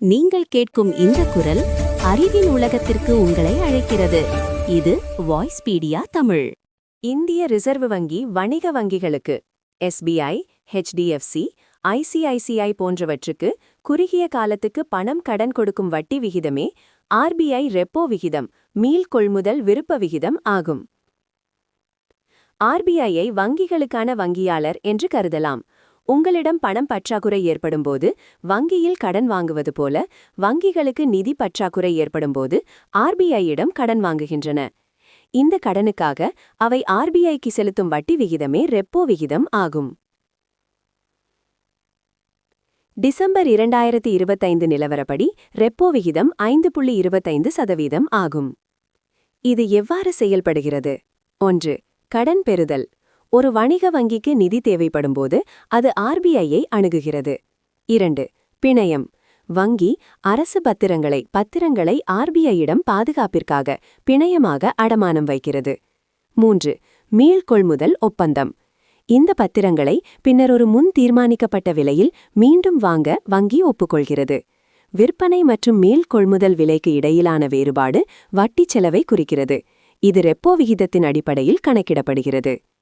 நீங்கள் கேட்கும் இந்த குரல் அறிவின் உலகத்திற்கு உங்களை அழைக்கிறது. இது வாய்ஸ்பீடியா தமிழ். இந்திய ரிசர்வ் வங்கி வணிக வங்கிகளுக்கு எஸ்பிஐ ஹெச்டிஎஃப்சி ஐசிஐசிஐ போன்றவற்றுக்கு குறுகிய காலத்துக்கு பணம் கடன் கொடுக்கும் வட்டி விகிதமே ஆர்பிஐ ரெப்போ விகிதம் மீள் கொள்முதல் விருப்ப விகிதம் ஆகும். ஆர்பிஐயை வங்கிகளுக்கான வங்கியாளர் என்று கருதலாம். உங்களிடம் பணம் பற்றாக்குறை ஏற்படும்போது வங்கியில் கடன் வாங்குவது போல வங்கிகளுக்கு நிதி பற்றாக்குறை ஏற்படும்போது ஆர்பிஐயிடம் கடன் வாங்குகின்றன. இந்த கடனுக்காக அவை ஆர்பிஐக்கு செலுத்தும் வட்டி விகிதமே ரெப்போ விகிதம் ஆகும். டிசம்பர் இரண்டாயிரத்தி இருபத்தைந்து நிலவரப்படி ரெப்போ விகிதம் ஐந்து புள்ளி இருபத்தைந்து சதவீதம் ஆகும். இது எவ்வாறு செயல்படுகிறது? ஒன்று கடன் பெறுதல். ஒரு வணிக வங்கிக்கு நிதி தேவைப்படும்போது அது ஆர்பிஐயை அணுகுகிறது. இரண்டு பிணையம். வங்கி அரசு பத்திரங்களை பத்திரங்களை ஆர்பிஐயிடம் பாதுகாப்பிற்காக பிணையமாக அடமானம் வைக்கிறது. மூன்று மீள்கொள்முதல் ஒப்பந்தம். இந்த பத்திரங்களை பின்னர் ஒரு முன் தீர்மானிக்கப்பட்ட விலையில் மீண்டும் வாங்க வங்கி ஒப்புக்கொள்கிறது. விற்பனை மற்றும் மீள் கொள்முதல் விலைக்கு இடையிலான வேறுபாடு வட்டிச் செலவை குறிக்கிறது. இது ரெப்போ விகிதத்தின் அடிப்படையில் கணக்கிடப்படுகிறது.